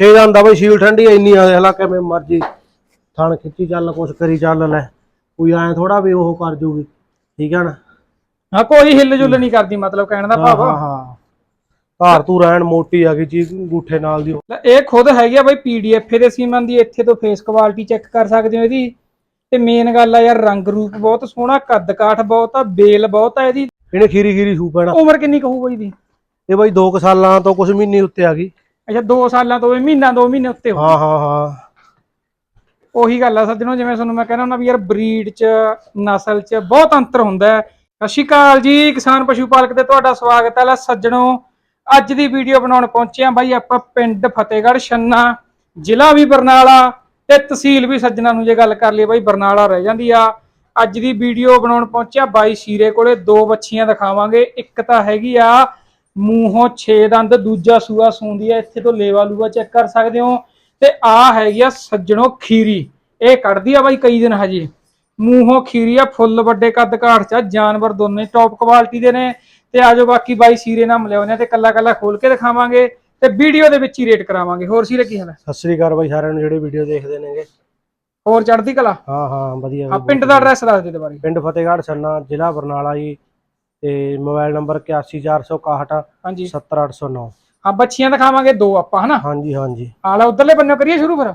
ਛੇ ਜਾਂਦਾ ਬਈ ਸ਼ੀਲ ਠੰਡੀ ਇੰਨੀ ਆ ਦੇਖ ਲਾ ਕਿਵੇਂ ਮਰਜ਼ੀ ਥਣ ਖਿੱਚੀ ਚੱਲ ਕੁਛ ਕਰੀ ਚੱਲ ਲੈ। ਕੋਈ ਐ ਥੋੜਾ ਵੀ ਉਹ ਕਰ ਜੂਗੀ ਠੀਕ ਹੈ ਨਾ? ਹਾਂ ਕੋਈ ਹਿੱਲ ਜੁੱਲ ਨਹੀਂ ਕਰਦੀ ਮਤਲਬ ਕਹਿਣ ਦਾ ਭਾਵ ਹਾਂ ਹਾਂ ਧਾਰ ਤੂੰ ਰਹਿਣ ਮੋਟੀ ਆ ਗਈ ਚੀਜ਼ ਅੰਗੂਠੇ ਨਾਲ ਦੀ। ਇਹ ਖੁਦ ਹੈਗੀ ਆ ਬਈ ਪੀਡੀਐਫ ਦੇ ਸੀਮਨ ਦੀ ਇੱਥੇ ਤੋਂ ਫੇਸ ਕੁਆਲਿਟੀ ਚੈੱਕ ਕਰ ਸਕਦੇ ਹੋ ਇਹਦੀ। ਤੇ ਮੇਨ ਗੱਲ ਆ ਯਾਰ ਰੰਗ ਰੂਪ ਬਹੁਤ ਸੋਹਣਾ ਕੱਦ ਕਾਠ ਬਹੁਤ ਆ ਬੇਲ ਬਹੁਤ ਆ ਇਹਦੀ। ਇਹਨੇ ਖੀਰੀ ਖੀਰੀ ਸੂ ਪੈਣਾ ਉਮਰ ਕਿੰਨੀ ਕਹੂ ਬਈ ਦੀ ਇਹ ਬਈ 2 ਸਾਲਾਂ ਤੋਂ ਕੁਝ ਮਹੀਨੇ ਉੱਤੇ ਆ ਗਈ। ਅੱਛਾ 2 ਸਾਲਾਂ ਤੋਂ ਇਹ ਮਹੀਨਾ 2 ਮਹੀਨੇ ਉੱਤੇ ਹੋ ਹਾਂ ਹਾਂ ਹਾਂ। ਉਹੀ ਗੱਲ ਆ ਸੱਜਣੋ ਜਿਵੇਂ ਤੁਹਾਨੂੰ ਮੈਂ ਕਹਿੰਦਾ ਹੁੰਦਾ ਵੀ ਯਾਰ ਬਰੀਡ 'ਚ ਨਸਲ 'ਚ ਬਹੁਤ ਅੰਤਰ ਹੁੰਦਾ ਹੈ। ਸਤਿ ਸ਼੍ਰੀ ਅਕਾਲ ਜੀ ਕਿਸਾਨ ਪਸ਼ੂ ਪਾਲਕ ਤੇ ਤੁਹਾਡਾ ਸਵਾਗਤ ਹੈ। ਲੈ ਸੱਜਣੋ ਅੱਜ ਦੀ ਵੀਡੀਓ ਬਣਾਉਣ ਪਹੁੰਚੇ ਆ ਬਾਈ ਆਪਾਂ ਪਿੰਡ ਫਤਿਹਗੜ੍ਹ ਛੰਨਾ ਜ਼ਿਲ੍ਹਾ ਵੀ ਬਰਨਾਲਾ ਤੇ ਤਹਿਸੀਲ ਵੀ ਸੱਜਣਾ ਨੂੰ ਜੇ ਗੱਲ ਕਰ ਲਈ ਬਾਈ ਬਰਨਾਲਾ ਰਹਿ ਜਾਂਦੀ ਆ। ਅੱਜ ਦੀ ਵੀਡੀਓ ਬਣਾਉਣ ਪਹੁੰਚਿਆ ਬਾਈ ਸ਼ੀਰੇ ਕੋਲੇ ਦੋ ਬੱਚੀਆਂ ਦਿਖਾਵਾਂਗੇ। ਇੱਕ ਤਾਂ ਹੈਗੀ ਆ ਮੂੰਹੋਂ 6 ਦੰਦ ਦੂਜਾ ਸੂਆ ਸੂੰਦੀ ਆ ਇੱਥੇ ਤੋਂ ਲੇਵਾ ਲੂਆ ਚੈੱਕ ਕਰ ਸਕਦੇ ਹੋ। ਤੇ ਆ ਹੈਗੀ ਆ ਸੱਜਣੋ ਖੀਰੀ। ਇਹ ਕੱਢਦੀ ਆ ਬਾਈ ਕਈ ਦਿਨ ਹਜੇ। ਮੂੰਹੋਂ ਖੀਰੀ ਆ ਫੁੱਲ ਵੱਡੇ ਕੱਦ ਕਾਠ ਚ ਜਾਨਵਰ ਦੋਨੇ ਟੌਪ ਕੁਆਲਿਟੀ ਦੇ ਨੇ। ਤੇ ਆਜੋ ਬਾਕੀ ਬਾਈ ਸੀਰੇ ਨਾਲ ਮਿਲਿਆਉਂਦੇ ਤੇ ਕੱਲਾ ਕੱਲਾ ਖੋਲ ਕੇ ਦਿਖਾਵਾਂਗੇ ਤੇ ਵੀਡੀਓ ਦੇ ਵਿੱਚ ਹੀ ਰੇਟ ਕਰਾਵਾਂਗੇ। ਹੋਰ ਸੀਰੇ ਕੀ ਹਾਲ ਹੈ ਸਤਿ ਸ੍ਰੀ ਅਕਾਲ ਬਾਈ ਸਾਰਿਆਂ ਨੂੰ ਜਿਹੜੇ ਵੀਡੀਓ ਦੇਖਦੇ ਨੇਗੇ। ਹੋਰ ਚੜ੍ਹਦੀ ਕਲਾ? ਹਾਂ ਹਾਂ ਵਧੀਆ। ਆ ਪਿੰਡ ਦਾ ਐਡਰੈਸ ਦੱਸ ਦੇ ਦੁਬਾਰੇ। ਪਿੰਡ ਫਤਿਹਗੜ੍ਹ ਛੰਨਾ ਜ਼ਿਲ੍ਹਾ ਬਰਨਾਲਾ ਜੀ। ਤੇ ਮੋਬਾਈਲ ਨੰਬਰ 81461 ਹਾਂਜੀ। 70809 ਆ ਬੱਚੀਆਂ ਦਿਖਾਵਾਂਗੇ ਦੋ ਆਪਾਂ ਹਨਾ? ਹਾਂਜੀ ਹਾਂਜੀ। ਆਲਾ ਉਧਰਲੇ ਬੰਨੇ ਕਰੀਏ ਸ਼ੁਰੂ ਫਿਰ।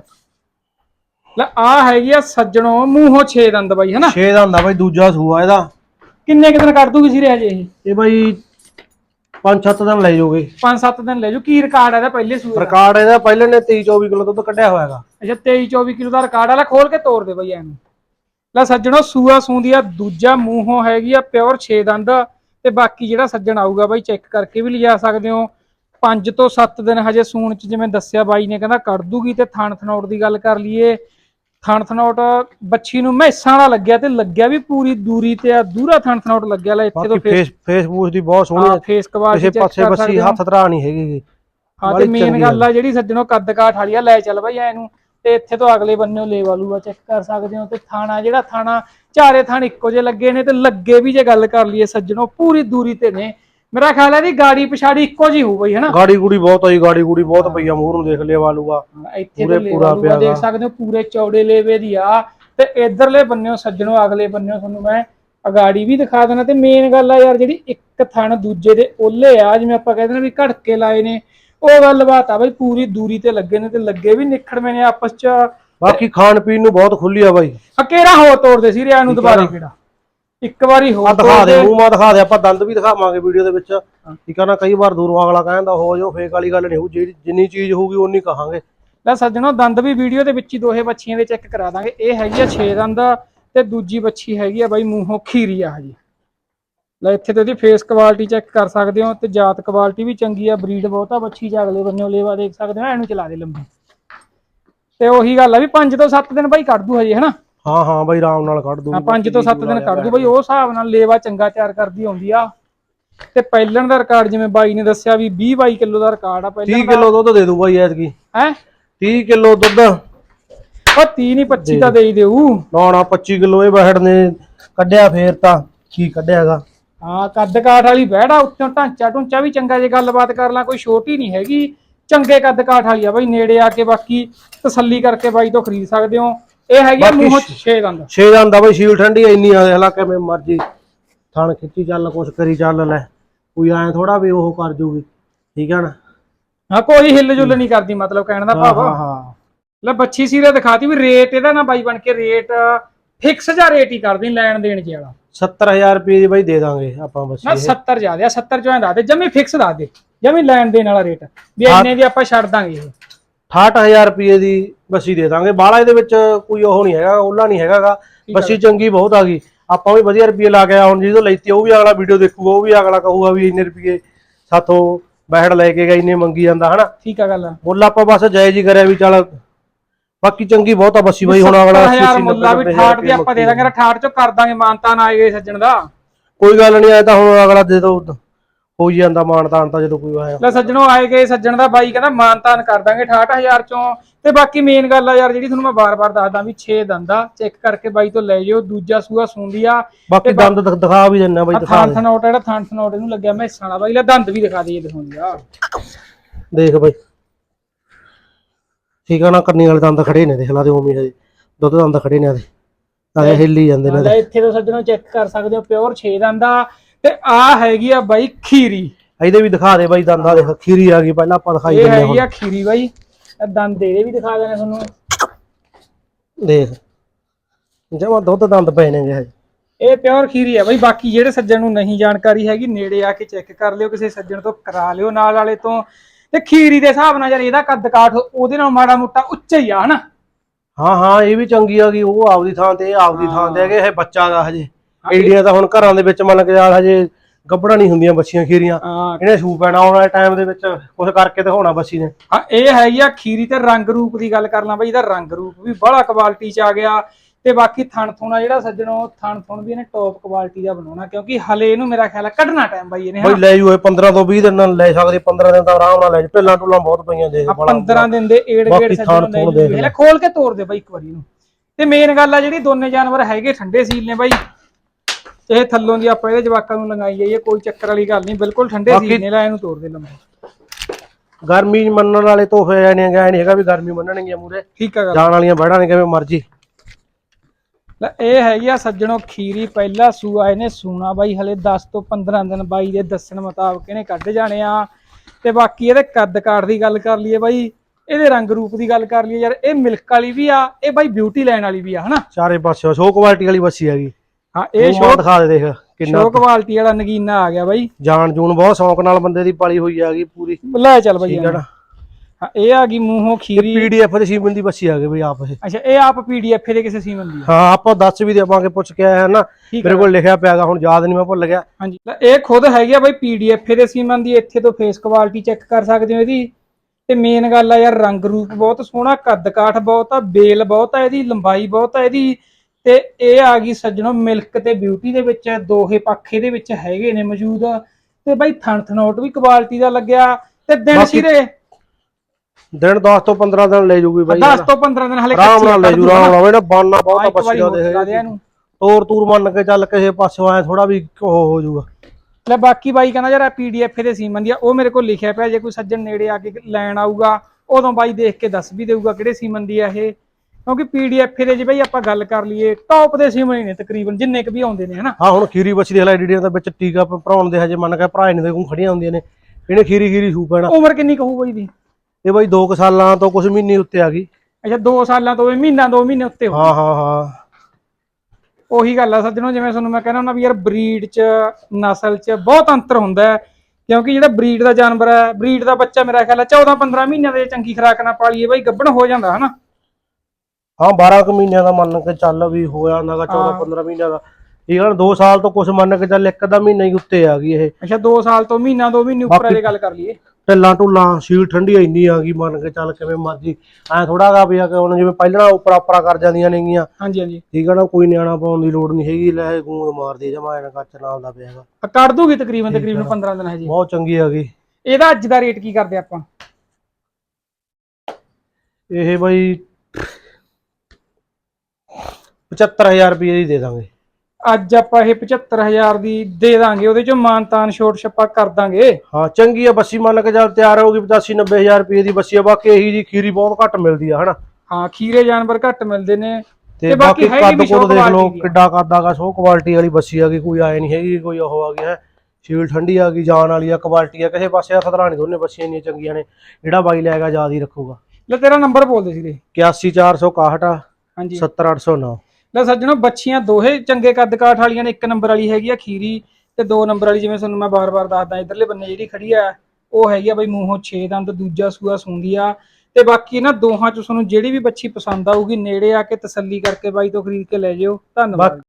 ਲੈ ਆ ਹੈਗੀ ਆ ਸੱਜਣੋ ਮੂੰਹੋਂ 6 ਦੰਦ ਬਾਈ ਹਨਾ? 6 ਦਾ ਹੁੰਦਾ ਬਾਈ ਦੂਜਾ ਸੂਆ ਇਹਦਾ। ਕਿੰਨੇ ਕੁ ਦਿਨ ਕੱਢ ਦੂਗੀ ਸੀਰੇ ਹਜੇ ਇਹ? ਇਹ ਬਾਈ 5-7 ਦਿਨ ਲੈ ਜਾਓਗੇ 5-7 ਦਿਨ ਲੈ ਜੂ ਕੀ ਰਿਕਾਰਡ ਹੈ ਇਹਦਾ ਪਹਿਲੇ ਸੂਏ ਦਾ? ਰਿਕਾਰਡ ਇਹਦਾ ਪਹਿਲੇ ਨੇ 23-24 ਕਿਲੋ ਦੁੱਧ ਕੱਢਿਆ ਹੋਇਆ ਹੈਗਾ। ਅੱਛਾ 23-24 ਕਿਲੋ ਦਾ ਰਿਕਾਰਡ ਵਾਲਾ ਖੋਲ ਕੇ ਤੋੜ ਦੇ ਬਈ ਐਨੂੰ। ਲੈ ਸੱਜਣੋ ਸੂਆ ਸੂੰਦੀ ਆ ਦੂਜਾ ਮੂੰਹੋਂ ਹੈਗੀ ਆ ਪਿਓਰ 6 ਦੰਦ। ਤੇ ਬਾਕੀ ਜਿਹੜਾ ਸੱਜਣ ਆਊਗਾ ਬਾਈ ਚੈੱਕ ਕਰਕੇ ਵੀ ਲਿਜਾ ਸਕਦੇ ਹੋ। 5 ਤੋਂ 7 ਦਿਨ ਹਜੇ ਸੂਣ ਚ ਜਿਵੇਂ ਦੱਸਿਆ ਬਾਈ ਨੇ ਕਹਿੰਦਾ ਕੱਢ ਦੂਗੀ ਤੇ ਥਣ ਥਨੌਟ ਦੀ ਗੱਲ ਕਰ ਲਈਏ। ਥਣ ਥਨੌਟ ਬੱਚੀ ਨੂੰ ਮੈਸਾਂ ਵਾਲਾ ਲੱਗਿਆ ਤੇ ਲੱਗਿਆ ਵੀ ਪੂਰੀ ਦੂਰੀ ਤੇ ਆ ਦੂਰਾ ਥਣ ਥਨੌਟ ਲੱਗਿਆ ਲੈ ਇੱਥੇ ਤੋਂ ਫੇਸ ਫੇਸਬੁੱਕ ਦੀ ਬਹੁਤ ਸੋਹਣੀ ਹੈ ਫੇਸ ਕਵਾਰ ਕਿਸੇ ਪਾਸੇ ਬੱਸੀ ਹੱਥ ਧਰਾ ਨਹੀਂ ਹੈਗੀ ਹਾਂ ਤੇ ਮੇਨ ਗੱਲ ਆ ਜਿਹੜੀ ਸੱਜਣੋ ਕੱਦ ਕਾਠ ਵਾਲੀ ਆ ਲੈ ਚੱਲ ਬਈ ਇਹਨੂੰ ਤੇ ਇੱਥੇ ਤੋਂ ਅਗਲੇ ਬੰਨਿਓ ਲੇਵਾ ਲੂਆ ਚੈੱਕ ਕਰ ਸਕਦੇ ਹੋ ਤੇ ਥਾਣਾ ਜਿਹੜਾ ਥਾਣਾ ਚਾਰੇ ਥਾਣ ਇੱਕੋ ਜਿਹੇ ਲੱਗੇ ਨੇ ਤੇ ਲੱਗੇ ਵੀ ਜੇ ਗੱਲ ਕਰ ਲਈਏ ਸੱਜਣੋ ਪੂਰੀ ਦੂਰੀ ਤੇ ਨੇ। ਮੇਰਾ ਖਿਆਲ ਹੈ ਦੀ ਗਾੜੀ ਪਿਛਾੜੀ ਇੱਕੋ ਜਿਹੀ ਹੋਊ ਬਈ ਹਨਾ? ਗਾੜੀ ਗੁੜੀ ਬਹੁਤ ਆਈ ਗਾੜੀ ਗੁੜੀ ਬਹੁਤ ਪਈ ਆ ਮੂੰਹ ਨੂੰ ਦੇਖ ਲਿਆ। ਵਾਲੂਗਾ ਇੱਥੇ ਪੂਰੇ ਪੂਰਾ ਪਿਆ ਦੇਖ। ਸਕਦੇ ਹੋ ਪੂਰੇ ਚੌੜੇ ਲੇਵੇ ਦੀ ਆ। ਤੇ ਇਧਰਲੇ ਬੰਨਿਓ ਸੱਜਣੋ ਅਗਲੇ ਬੰਨਿਓ ਤੁਹਾਨੂੰ ਮੈਂ ਅਗਾੜੀ ਵੀ ਦਿਖਾ ਦੇਣਾ। ਤੇ ਮੇਨ ਗੱਲ ਆ ਯਾਰ ਜਿਹੜੀ ਇੱਕ ਥਣ ਦੂਜੇ ਦੇ ਓਲੇ ਆ ਜਿਵੇਂ ਆਪਾਂ ਕਹਿੰਦੇ ਨੇ ਵੀ ਘੜਕੇ ਲਾਏ ਨੇ। ਉਹ ਗੱਲਬਾਤ ਆ ਬਈ ਪੂਰੀ ਦੂਰੀ ਤੇ ਲੱਗੇ ਨੇ ਤੇ ਲੱਗੇ ਵੀ ਨਿਖੜਵੇਂ ਨੇ ਆਪਸ ਚ। ਬਾਕੀ ਖਾਣ ਪੀਣ ਨੂੰ ਬਹੁਤ ਖੁੱਲੀ ਆ ਬਾਈ। ਅਕੇਰਾ ਹੋਰ ਤੋੜਦੇ ਸੀ ਰਿਆ ਨੂੰ ਦੁਬਾਰੇ। ਕਿਹੜਾ? ਇੱਕ ਵਾਰੀ ਹੋਰ ਦਿਖਾ ਦੇ ਮੂੰਹ ਮਾ ਦਿਖਾ ਦੇ ਆਪਾਂ ਦੰਦ ਵੀ ਦਿਖਾਵਾਂਗੇ ਵੀਡੀਓ ਦੇ ਵਿੱਚ। ਠੀਕ ਆ ਨਾ ਕਈ ਵਾਰ ਦੂਰੋਂ ਅਗਲਾ ਕਹਿੰਦਾ ਹੋ ਜੋ ਫੇਕ ਵਾਲੀ ਗੱਲ ਨਹੀਂ ਹੋਊ ਜਿਹੜੀ ਜਿੰਨੀ ਚੀਜ਼ ਹੋਊਗੀ ਓਨੀ ਕਹਾਂਗੇ। ਲੈ ਸੱਜਣੋ ਦੰਦ ਵੀ ਵੀਡੀਓ ਦੇ ਵਿੱਚ ਹੀ ਦੋਹੇ ਬੱਚੀਆਂ ਦੇ ਚੈੱਕ ਕਰਾ ਦਾਂਗੇ। ਇਹ ਹੈਗੀ ਆ 6 ਦੰਦ ਤੇ ਦੂਜੀ ਬੱਚੀ ਹੈਗੀ ਆ ਬਾਈ ਮੂੰਹੋਂ ਖੀਰੀ ਆ ਹਜੀ। ਲੈ ਇੱਥੇ ਤੇ ਇਹਦੀ ਫੇਸ ਕੁਆਲਿਟੀ ਚੈੱਕ ਕਰ ਸਕਦੇ ਹੋ ਤੇ ਜਾਤ ਕੁਆਲਿਟੀ ਵੀ ਚੰਗੀ ਆ ਬਰੀਡ ਬਹੁਤਾ ਬੱਚੀ ਅਗਲੇ ਬੰਨਿਓ ਲੇਵਾ ਦੇਖ ਸਕਦੇ ਹੋ ਇਹਨੂੰ ਚਲਾ ਦੇ ਲੰਬੀ। ਤੇ ਉਹੀ ਗੱਲ ਆ ਵੀ 5 ਤੋਂ 7 ਦਿਨ ਬਾਈ ਕੱਢ ਦੂ ਹਜੇ ਹਨਾ? ਹਾਂ ਹਾਂ ਬਾਈ ਆਰਾਮ ਨਾਲ ਕੱਢ ਦੂ ਹਾਂ 5 ਤੋਂ 7 ਦਿਨ ਕੱਢ ਦੂ ਬਾਈ ਉਹ ਹਿਸਾਬ ਨਾਲ ਲੇਵਾ ਚੰਗਾ ਤਿਆਰ ਕਰਦੀ ਆਉਂਦੀ ਆ। ਤੇ ਪਹਿਲਣ ਦਾ ਰਿਕਾਰਡ ਜਿਵੇਂ ਬਾਈ ਨੇ ਦੱਸਿਆ ਵੀ 20 22 ਕਿਲੋ ਦਾ ਰਿਕਾਰਡ ਆ 30 ਪਹਿਲਣ ਕਿਲੋ ਦੁੱਧ ਦੇ ਦੂ ਬਾਈ ਐਤਕੀ। ਹੈ? 30 ਕਿਲੋ ਦੁੱਧ। ਉਹ 30 ਨਹੀਂ 25 ਤਾਂ ਦੇ ਹੀ ਦੇਊ। ਲਾਉਣਾ 25 ਕਿਲੋ ਇਹ ਬਹਿੜ ਨੇ ਕੱਢਿਆ ਫੇਰ ਤਾਂ ਕੀ ਕੱਢਿਆਗਾ ਹਾਂ ਕੱਦ ਕਾਠ ਵਾਲੀ ਬਹਿੜਾ ਉੱਤੋਂ ਢਾਂਚਾ ਢੁੰਚਾ ਵੀ ਚੰਗਾ ਜੇ ਗੱਲਬਾਤ ਕਰ ਲਾਂ ਕੋਈ ਛੋਟੀ ਨਹੀਂ ਹੈਗੀ। ਚੰਗੇ ਕੱਦ ਕਾਠ ਵਾਲੀ ਆ ਬਾਈ ਨੇੜੇ ਆ ਕੇ ਬਾਕੀ ਤਸੱਲੀ ਕਰਕੇ ਬਾਈ ਤੋਂ ਖਰੀਦ ਸਕਦੇ ਹੋ। ਇਹ ਹੈਗੀ ਮੂੰਹੋਂ 6 ਦੰਦ। 6 ਦਾ ਹੁੰਦਾ ਬਾਈ ਸ਼ੀਲ ਠੰਡੀ ਇੰਨੀ ਆ ਦੇਖ ਲਾ ਕਿਵੇਂ ਮਰਜ਼ੀ ਥਣ ਖਿੱਚੀ ਚੱਲ ਕੁਛ ਕਰੀ ਚੱਲ ਲੈ। ਕੋਈ ਐ ਥੋੜਾ ਵੀ ਉਹ ਕਰ ਜੂਗੀ ਠੀਕ ਆ ਨਾ? ਹਾਂ ਕੋਈ ਹਿੱਲ ਜੁੱਲ ਨਹੀਂ ਕਰਦੀ ਮਤਲਬ ਕਹਿਣ ਦਾ ਹਾਂ ਭਾਵ ਹਾਂ ਹਾਂ। ਲੈ ਬੱਚੀ ਸੀਰੇ ਦਿਖਾਤੀ ਵੀ ਰੇਟ ਇਹਦਾ ਨਾ ਬਾਈ ਬਣ ਕੇ ਰੇਟ ਫਿਕਸ ਜਾਂ ਰੇਟ ਹੀ ਕਰਦੀ ਲੈਣ ਦੇਣ ਚ ਵਾਲਾ। 70000 ਰੁਪਏ ਦੀ ਬਾਈ ਦੇ ਦਾਂਗੇ ਆਪਾਂ ਬਸ ਨਾ ਇਹ। 70 ਜ਼ਿਆਦਾ ਆ 70 ਚੋਂ ਐਂ ਦੱਸ ਦੇ ਜਮੀ ਫਿਕਸ ਦੱਸ ਦੇ ਜਮੀ ਲੈਣ ਦੇਣ ਵਾਲਾ ਰੇਟ ਵੀ। ਇੰਨੇ ਦੀ ਆਪਾਂ ਛੱਡ ਦਾਂਗੇ ਇਹ। 68000 ਰੁਪਏ ਦੀ ਬੱਸੀ ਦੇ ਦਾਂਗੇ। ਬਾਲਾ ਇਹਦੇ ਵਿੱਚ ਕੋਈ ਉਹ ਨਹੀਂ ਹੈਗਾ ਉਹਲਾ ਨਹੀਂ ਹੈਗਾਗਾ। ਬੱਸੀ ਚੰਗੀ ਬਹੁਤ ਆ ਗਈ। ਆਪਾਂ ਵੀ ਵਧੀਆ ਰੁਪਏ ਲਾ ਕੇ ਹੁਣ ਜਿਹਦੋਂ ਲੈਤੀ ਉਹ ਵੀ ਅਗਲਾ ਵੀਡੀਓ ਦੇਖੂਗਾ ਉਹ ਵੀ ਅਗਲਾ ਕਹੂਗਾ ਵੀ ਇੰਨੇ ਰੁਪਏ ਸਾਥੋਂ ਬਹਿੜ ਲੈ ਕੇ ਗਏ ਇੰਨੇ ਮੰਗੀ ਜਾਂਦਾ ਹਨਾ? ਠੀਕ ਆ ਗੱਲ ਮੁੱਲ ਆਪਾਂ ਬਸ ਜਾਇਜ਼ ਹੀ ਕਰਿਆ ਵੀ ਚੱਲ ਬਾਕੀ ਚੰਗੀ ਬਹੁਤ ਆ ਬੱਸੀ ਬਾਈ ਹੁਣ ਅਗਲਾ 80 ਹਜ਼ਾਰ 90 ਮੁੱਲਾ ਵੀ 68 ਦੀ ਆਪਾਂ ਦੇ ਦਾਂਗੇ 68 ਚੋਂ ਕਰ ਦਾਂਗੇ ਮਾਨਤਾਨ ਆਏ ਗਏ ਸੱਜਣ ਦਾ। ਕੋਈ ਗੱਲ ਨਹੀਂ ਆਇਆ ਤਾਂ ਹੁਣ ਅਗਲਾ ਦੇ ਦੋ ਹੋ ਜਾਂਦਾ ਮਾਣ ਤਾਣ ਤਾਂ ਜਦੋਂ ਕੋਈ ਆਇਆ। ਲੈ ਸੱਜਣੋ ਆਏ ਗਏ ਸੱਜਣ ਦਾ ਬਾਈ ਕਹਿੰਦਾ ਮਾਨਤਾਨ ਕਰ ਦਾਂਗੇ 68000 ਚੋਂ। ਤੇ ਬਾਕੀ ਮੇਨ ਗੱਲ ਆ ਯਾਰ ਜਿਹੜੀ ਤੁਹਾਨੂੰ ਮੈਂ ਬਾਰ-ਬਾਰ ਦੱਸਦਾ ਵੀ 6 ਦੰਦਾ ਚੈੱਕ ਕਰਕੇ ਬਾਈ ਤੋਂ ਲੈ ਜਿਓ ਦੂਜਾ ਸੂਆ ਸੁੰਦੀ ਆ। ਬਾਕੀ ਦੰਦ ਦਿਖ- ਵੀ ਦਿੰਨਾ ਬਾਈ ਦਿਖਾ ਥਾਂ ਦੇ। ਥਨੋਟ ਜਿਹੜਾ ਥਾਂ ਥਨੋਟ ਇਹਨੂੰ ਲੱਗਿਆ ਮੈਸਾਂ ਵਾਲਾ ਬਾਈ ਲੈ ਦੰਦ ਵੀ ਦਿਖਾ ਦਈਏ ਦਿਖਾਉਂਦੀ ਆ। ਦੇਖ ਬਾਈ। ਠੀਕ ਆ ਨਾ ਕੰਨੀ ਵਾਲੇ ਦੰਦ ਖੜੇ ਨੇ ਦੇਖ ਲਾ ਦੇ ਉਵੇਂ ਹਜੇ। ਦੁੱਧ ਦੰਦ ਖੜੇ ਨੇ ਆਦੇ ਆਦੇ ਹਿੱਲੀ ਜਾਂਦੇ ਨੇ ਲੈ ਇੱਥੇ ਤੋਂ ਸੱਜਣੋ ਚੈੱਕ ਕਰ ਸਕਦੇ ਹੋ ਪਿਓਰ 6 ਦੰਦਾ ਤੇ ਆ ਹੈਗੀ ਆ ਬਾਈ ਖੀਰੀ। ਇਹਦੇ ਵੀ ਦਿਖਾ ਦੇ ਬਾਈ ਦੰਦਾਂ ਦੇਖ ਖੀਰੀ ਆ ਗਈ ਪਹਿਲਾਂ ਆਪਾਂ ਦਿਖਾਈ ਇਹ ਦਿੰਦੇ ਹੈਗੀ ਹੁਣ। ਆ ਖੀਰੀ ਬਾਈ। ਇਹ ਦੰਦ ਇਹਦੇ ਵੀ ਦਿਖਾ ਦੇਣੇ ਤੁਹਾਨੂੰ। ਦੇਖ। ਜਮਾ ਦੁੱਧ ਦੰਦ ਪਏ ਨੇ ਹਜੇ। ਇਹ ਪਿਓਰ ਖੀਰੀ ਹੈ ਬਾਈ। ਬਾਕੀ ਜਿਹੜੇ ਸੱਜਣ ਨੂੰ ਨਹੀਂ ਜਾਣਕਾਰੀ ਹੈਗੀ ਨੇੜੇ ਆ ਕੇ ਚੈੱਕ ਕਰ ਲਿਓ ਕਿਸੇ ਸੱਜਣ ਤੋਂ ਕਰਾ ਲਿਓ ਨਾਲ ਵਾਲੇ ਤੋਂ। ਤੇ ਖੀਰੀ ਦੇ ਹਿਸਾਬ ਨਾਲ ਯਾਰ ਇਹਦਾ ਕੱਦ ਕਾਠ ਉਹਦੇ ਨਾਲ ਮਾੜਾ ਮੋਟਾ ਉੱਚਾ ਹੀ ਆ ਹਨਾ? ਹਾਂ ਹਾਂ ਇਹ ਵੀ ਚੰਗੀ ਆ ਗਈ ਉਹ ਆਪਦੀ ਥਾਂ ਤੇ ਇਹ ਆਪਦੀ ਥਾਂ ਤੇ ਹੈਗੇ ਇਹ ਬੱਚਾ ਦਾ ਹਜੇ। ਇੰਡੀਆ ਤਾਂ ਹੁਣ ਘਰਾਂ ਦੇ ਵਿੱਚ ਮੰਨ ਕੇ ਚੱਲ ਹਜੇ ਗੱਬੜਾ ਨਹੀਂ ਹੁੰਦੀਆਂ ਬੱਚੀਆਂ ਖੀਰੀਆਂ। ਇਹਨੇ ਸੂ ਪੈਣਾ ਆਉਣ ਵਾਲੇ ਟਾਈਮ ਦੇ ਵਿੱਚ ਕੁਝ ਕਰਕੇ ਦਿਖਾਉਣਾ ਬੱਚੀ ਨੇ। ਹਾਂ, ਇਹ ਹੈਗੀ ਆ ਖੀਰੀ ਤੇ ਰੰਗ ਰੂਪ ਦੀ ਗੱਲ ਕਰ ਲਾਂ ਬਈ ਇਹਦਾ ਰੰਗ ਰੂਪ ਵੀ ਬੜਾ ਕੁਆਲਿਟੀ ਚ ਆ ਗਿਆ। ਤੇ ਬਾਕੀ ਥਣ ਥੁਣਾ ਜਿਹੜਾ ਸੱਜਣੋ ਥਣ ਥੁਣ ਵੀ ਇਹਨੇ ਟੌਪ ਕੁਆਲਿਟੀ ਦਾ ਬਣਾਉਣਾ ਕਿਉਂਕਿ ਹਲੇ ਇਹਨੂੰ ਮੇਰਾ ਖਿਆਲ ਆ ਕੱਢਣਾ ਟਾਈਮ ਬਾਈ ਇਹਨੇ ਬਈ ਲੈ ਜੂ ਇਹ 15 ਤੋਂ 20 ਦਿਨ ਨਾਲ ਲੈ ਸਕਦੇ 15 ਦਿਨ ਤਾਂ ਆਰਾਮ ਨਾਲ ਲੈ ਜੂ ਢਿੱਲਾਂ ਢੁੱਲਾਂ ਬਹੁਤ ਪਈਆਂ ਬੜਾ 15 ਦਿਨ ਦੇ ਏੜ ਗੇੜ ਸੱਜਣੋ ਲੈ ਖੋਲ ਕੇ ਤੋੜ ਦੇ ਬਾਈ ਇੱਕ ਵਾਰੀ ਇਹਨੂੰ। ਤੇ ਮੇਨ ਗੱਲ ਆ ਜਿਹੜੀ ਦੋਨੇ ਜਾਨਵਰ ਹੈਗੇ ਠੰਡੇ ਸੀਲ ਨੇ ਬਾਈ। ਇਹ ਥੱਲੋਂ ਦੀ ਆਪਾਂ ਇਹਦੇ ਜਵਾਕਾਂ ਨੂੰ ਲੰਗਾਈ ਜਾਈਏ ਕੋਈ ਚੱਕਰ ਵਾਲੀ ਗੱਲ ਨਹੀਂ ਬਿਲਕੁਲ ਠੰਡੇ ਸੀਲ ਨੇ ਲੈ ਇਹਨੂੰ ਤੋੜ ਦੇ ਲੰਮੇ। ਗਰਮੀ ਮੰਨਣ ਵਾਲੇ ਤੋਹਫੇ ਆਣੇ ਗਏ ਨਹੀਂ ਹੈਗਾ ਵੀ ਗਰਮੀ ਮੰਨਣਗੀਆਂ ਮੂਰੇ ਠੀਕ ਆ ਜਾਣ ਵਾਲੀਆਂ ਬਹਿਣਾ ਨੇ ਕਿਵੇਂ ਮਰਜ਼ੀ। ਲੈ ਇਹ ਹੈਗੀ ਆ ਸੱਜਣੋ ਖੀਰੀ ਪਹਿਲਾ ਸੂਆ ਇਹਨੇ ਸੂਣਾ ਬਾਈ ਹਲੇ 10 ਤੋਂ 15 ਦਿਨ ਬਾਈ ਦੇ ਦੱਸਣ ਮੁਤਾਬਕ ਇਹਨੇ ਕੱਢ ਜਾਣੇ ਆ। ਤੇ ਬਾਕੀ ਇਹਦੇ ਕੱਦ ਕਾਠ ਦੀ ਗੱਲ ਕਰ ਲਈਏ ਬਾਈ ਇਹਦੇ ਰੰਗ ਰੂਪ ਦੀ ਗੱਲ ਕਰ ਲਈਏ ਯਾਰ ਇਹ ਮਿਲਕ ਵਾਲੀ ਵੀ ਆ ਇਹ ਬਾਈ ਬਿਊਟੀ ਲੈਣ ਵਾਲੀ ਵੀ ਆ ਹਨਾ? ਚਾਰੇ ਪਾਸੇ ਸ਼ੋ ਕੁਆਲਿਟੀ ਵਾਲੀ ਬੱਸੀ ਹੈਗੀ। ਹਾਂ ਇਹ ਸ਼ੋਕ ਦਿਖਾ ਦੇ ਦੇਖ ਕਿੰਨਾ ਸ਼ੋਕ ਕੁਆਲਿਟੀ ਵਾਲਾ ਨਗੀਨਾ ਆ ਗਿਆ ਬਾਈ। ਜਾਨ ਜੂਨ ਬਹੁਤ ਸ਼ੌਂਕ ਨਾਲ ਬੰਦੇ ਦੀ ਪਾਲੀ ਹੋਈ ਹੈਗੀ ਪੂਰੀ। ਲੈ ਚੱਲ ਬਾਈ ਠੀਕ ਹੈ ਨਾ? ਹਾਂ ਇਹ ਆ ਗਈ ਮੂੰਹੋਂ ਖੀਰੀ। ਪੀਡੀਐਫ ਦੇ ਸੀਮਨ ਦੀ ਬੱਸੀ ਆ ਗਈ ਬਈ ਆਪ ਇਹ। ਅੱਛਾ ਇਹ ਆਪ ਪੀਡੀਐਫ ਦੇ ਕਿਸੇ ਸੀਮਨ ਦੀ ਹਾਂ ਆਪਾਂ ਦੱਸ ਵੀ ਦੇਵਾਂਗੇ ਪੁੱਛ ਕੇ ਆਇਆ ਨਾ। ਠੀਕ ਮੇਰੇ ਕੋਲ ਲਿਖਿਆ ਪਿਆਗਾ ਹੁਣ ਯਾਦ ਨਹੀਂ ਮੈਂ ਭੁੱਲ ਗਿਆ। ਹਾਂਜੀ ਇਹ ਖੁਦ ਹੈਗੀ ਆ ਬਾਈ ਪੀਡੀਐਫ ਦੇ ਸੀਮਨ ਦੀ ਇੱਥੇ ਤੋਂ ਫੇਸ ਕੁਆਲਿਟੀ ਚੈੱਕ ਕਰ ਸਕਦੇ ਹੋ ਇਹਦੀ। ਤੇ ਮੇਨ ਗੱਲ ਆ ਯਾਰ ਰੰਗ ਰੂਪ ਬਹੁਤ ਸੋਹਣਾ ਕੱਦ ਕਾਠ ਬਹੁਤ ਆ ਬੇਲ ਬਹੁਤ ਆ ਇਹਦੀ ਲੰਬਾਈ ਬਹੁਤ ਆ ਇਹਦੀ। ਤੇ ਇਹ ਆ ਗਈ ਸੱਜਣੋ ਮਿਲਕ ਤੇ ਬਿਊਟੀ ਦੇ ਵਿੱਚ ਦੋਹੇ ਪੱਖ ਇਹਦੇ ਵਿੱਚ ਹੈਗੇ ਨੇ ਮੌਜੂਦ। ਤੇ ਬਾਈ ਥਣ ਥਣੋਟ ਵੀ ਕੁਆਲਿਟੀ ਦਾ ਲੱਗਿਆ। ਤੇ ਦਿਨ ਸਿਰੇ ਦਿਨ 10 ਤੋਂ 15 ਦਿਨ ਲੈ ਜੂਗੀ ਬਾਈ 10 ਤੋਂ 15 ਦਿਨ ਹਲੇ ਆਰਾਮ ਨਾਲ ਲੈ ਜੂ ਆਰਾਮ ਨਾਲ। ਨਾ ਬਾਨਾ ਬਹੁਤ ਆ ਇੱਕ ਬੱਸੀ ਵਾਰੀ ਦਾ ਦੇ ਇਹਨੂੰ। ਤੋਰ ਤੂਰ ਮੰਨ ਕੇ ਚੱਲ ਕਿਸੇ ਪਾਸੋਂ ਆਏ ਥੋੜਾ ਵੀ ਉਹ ਹੋ ਜਾਊਗਾ ਲੈ ਬਾਕੀ ਬਾਈ ਕਹਿੰਦਾ ਯਾਰ ਪੀਡੀਐਫ ਦੇ ਸੀਮਨ ਦੀ ਉਹ ਮੇਰੇ ਕੋਲ ਲਿਖਿਆ ਪਿਆ ਜੇ ਕੋਈ ਸੱਜਣ ਨੇੜੇ ਆ ਕੇ ਲੈਣ ਆਊਗਾ ਉਦੋਂ ਬਾਈ ਦੇਖ ਕੇ ਦੱਸ ਵੀ ਦੇਊਗਾ ਕਿਹੜੇ ਸੀਮਨ ਦੀ ਆ ਇਹ। ਕਿਉਂਕਿ ਪੀਡੀਐਫ ਦੇ ਜੇ ਬਾਈ ਆਪਾਂ ਗੱਲ ਕਰ ਲਈਏ ਟੌਪ ਦੇ ਸੀਮਨ ਹੀ ਨੇ ਤਕਰੀਬਨ ਜਿੰਨੇ ਕ ਵੀ ਆਉਂਦੇ ਨੇ ਹਨਾ? ਹਾਂ ਹੁਣ ਖੀਰੀ ਬੱਚੀ ਦੇਖ ਲੈ ਐਡੀਡੀਆਂ ਦੇ ਵਿੱਚ ਟੀਕਾ ਭਰਾਉਣ ਦੇ ਹਜੇ ਮੰਨ ਕੇ ਭਰਾ ਨਹੀਂ ਦੇ ਕੋਲ ਖੜੀਆਂ ਹੁੰਦੀਆਂ ਨੇ ਇਹਨੇ ਖੀਰੀ ਖੀਰੀ ਸੂ ਪੈਣਾ। ਉਮਰ ਕਿੰਨੀ ਕਹੂ ਬਾਈ ਦੀ? ਇਹ ਬਾਈ 2 ਸਾਲਾਂ ਤੋਂ ਕੁਝ ਮਹੀਨੇ ਉੱਤੇ ਆ ਗਈ। ਅੱਛਾ 2 ਸਾਲਾਂ ਤੋਂ ਇਹ ਮਹੀਨਾ 2 ਮਹੀਨੇ ਉੱਤੇ ਹੋ ਹਾਂ ਹਾਂ ਹਾਂ। ਉਹੀ ਗੱਲ ਆ ਸੱਜਣੋ ਜਿਵੇਂ ਤੁਹਾਨੂੰ ਮੈਂ ਕਹਿੰਦਾ ਹੁੰਦਾ ਵੀ ਯਾਰ ਬਰੀਡ 'ਚ ਨਸਲ 'ਚ ਬਹੁਤ ਅੰਤਰ ਹੁੰਦਾ ਹੈ। ਕਿਉਂਕਿ ਜਿਹੜਾ ਬਰੀਡ ਦਾ ਜਾਨਵਰ ਹੈ ਬਰੀਡ ਦਾ ਬੱਚਾ ਮੇਰਾ ਖਿਆਲ ਹੈ 14 15 ਮਹੀਨਿਆਂ ਦੇ ਚੰਗੀ ਖੁਰਾਕ ਨਾਲ ਪਾਲੀਏ ਬਾਈ ਗੱਭਣ ਹੋ ਜਾਂਦਾ ਹਨਾ? ਹਾਂ 12 ਕੁ ਮਹੀਨਿਆਂ ਦਾ ਮੰਨ ਕੇ ਚੱਲ ਵੀ ਹੋ ਜਾਂਦਾਗਾ 14 15 ਮਹੀਨਿਆਂ ਦਾ। ਇਹ ਗੱਲ 2 ਸਾਲ ਤੋਂ ਕੁਝ ਮੰਨ ਕੇ ਚੱਲ ਇੱਕ ਅੱਧਾ ਮਹੀਨਾ ਹੀ ਉੱਤੇ ਆ ਗਈ ਇਹ। ਅੱਛਾ 2 ਸਾਲ ਤੋਂ ਮਹੀਨਾ 2 ਮਹੀਨੇ ਉੱਪਰ ਦੀ ਗੱਲ ਕਰ ਲਈਏ। ਢਿੱਲਾਂ ਢੁੱਲਾਂ ਸੀਲ ਠੰਡੀ ਇੰਨੀ ਆ ਗਈ ਮੰਨ ਕੇ ਚੱਲ ਕਿਵੇਂ ਮਰਜ਼ੀ। ਐ ਥੋੜਾ ਗਾ ਵੀ ਆ ਕਿ ਹੁਣ ਜਿਵੇਂ ਪਹਿਲਾਂ ਉੱਪਰ ਆਪਰਾ ਕਰ ਜਾਂਦੀਆਂ ਨੇਗੀਆਂ। ਹਾਂਜੀ ਹਾਂਜੀ। ਠੀਕ ਆ ਨਾ ਕੋਈ ਨਿਆਣਾ ਪਾਉਣ ਦੀ ਲੋੜ ਨਹੀਂ ਹੈਗੀ ਲੈ ਗੂੰਦ ਮਾਰਦੀ ਜਮਾ ਇਹਨਾਂ ਕੱਚ ਨਾਲ ਦਾ ਪਿਆਗਾ ਆ ਕੱਢ ਦੂਗੀ ਤਕਰੀਬਨ ਤਕਰੀਬਨ 15 ਦਿਨ ਹੈ ਜੀ ਬਹੁਤ ਚੰਗੀ ਆ ਗਈ। ਇਹਦਾ ਅੱਜ ਦਾ ਰੇਟ ਕੀ ਕਰਦੇ ਆਪਾਂ? ਇਹ ਬਾਈ 75000 ਰੁਪਏ ਦੀ ਦੇ ਦਾਂਗੇ। ਅੱਜ ਆਪਾਂ ਇਹ 75000 ਦੀ ਦੇ ਦਾਂਗੇ ਉਹਦੇ ਚੋਂ ਮਾਨਤਾਨ ਛੋਟ ਛੱਪਾ ਕਰ ਦਾਂਗੇ। ਹਾਂ ਚੰਗੀ ਆ ਬੱਸੀ ਮੰਨ ਕੇ ਚੱਲ ਤਿਆਰ ਹੋਊਗੀ 85 90000 ਰੁਪਏ ਦੀ ਬੱਸੀ ਆ ਬਾਕੀ ਇਹੀ ਜੀ ਖੀਰੀ ਬਹੁਤ ਘੱਟ ਮਿਲਦੀ ਆ ਹਨਾ? ਹਾਂ ਖੀਰੇ ਜਾਨਵਰ ਘੱਟ ਮਿਲਦੇ ਨੇ ਤੇ ਬਾਕੀ ਕੱਦ ਕੁੱਦ ਦੇਖ ਲਓ। ਕਿੱਡਾ ਕੱਦ ਆਗਾ ਸੋ ਕੁਆਲਿਟੀ ਵਾਲੀ ਬੱਸੀ ਆ ਗਈ ਕੋਈ ਆਏ ਨਹੀਂ ਹੈਗੀ ਕੋਈ ਉਹ ਆ ਗਿਆ ਸ਼ੀਲ ਠੰਡੀ ਆ ਗਈ ਜਾਨ ਵਾਲੀ ਆ ਕੁਆਲਿਟੀ ਆ ਕਿਸੇ ਪਾਸੇ ਹੱਥ ਧਰਾਣੀ ਦੋਨੇ ਬੱਸੀਆਂ ਇੰਨੀਆਂ ਚੰਗੀਆਂ ਨੇ ਜਿਹੜਾ ਬਾਈ ਲੈਗਾ ਯਾਦ ਹੀ ਰੱਖੂਗਾ। ਲੈ ਤੇਰਾ ਨੰਬਰ ਬੋਲ ਦੇ ਸੀਗੇ 81461 ਹਾਂਜੀ। 70809 ਲੈ ਸੱਜਣੋ ਬੱਚੀਆਂ ਦੋਹੇ ਚੰਗੇ ਕੱਦ ਕਾਠ ਵਾਲੀਆਂ ਨੇ, ਇੱਕ ਨੰਬਰ ਵਾਲੀ ਹੈਗੀ ਆ ਖੀਰੀ ਤੇ ਦੋ ਨੰਬਰ ਵਾਲੀ, ਜਿਵੇਂ ਤੁਹਾਨੂੰ ਮੈਂ ਬਾਰ-ਬਾਰ ਦੱਸਦਾ, ਇਧਰਲੇ ਬੰਨੇ ਜਿਹੜੀ ਖੜੀ ਆ, ਉਹ ਹੈਗੀ ਆ ਬਈ ਮੂੰਹੋਂ 6 ਦੰਦ, ਦੂਜਾ ਸੂਆ ਸੁੰਦੀ ਆ ਤੇ ਬਾਕੀ ਨਾ ਦੋਹਾਂ ਚ ਤੁਹਾਨੂੰ ਜਿਹੜੀ ਵੀ ਬੱਚੀ ਪਸੰਦ ਆਊਗੀ, ਨੇੜੇ ਆ ਕੇ ਤਸੱਲੀ ਕਰਕੇ ਬਾਈ ਤੋਂ ਖਰੀਦ ਕੇ ਲੈ ਜਿਓ। ਧੰਨਵਾਦ।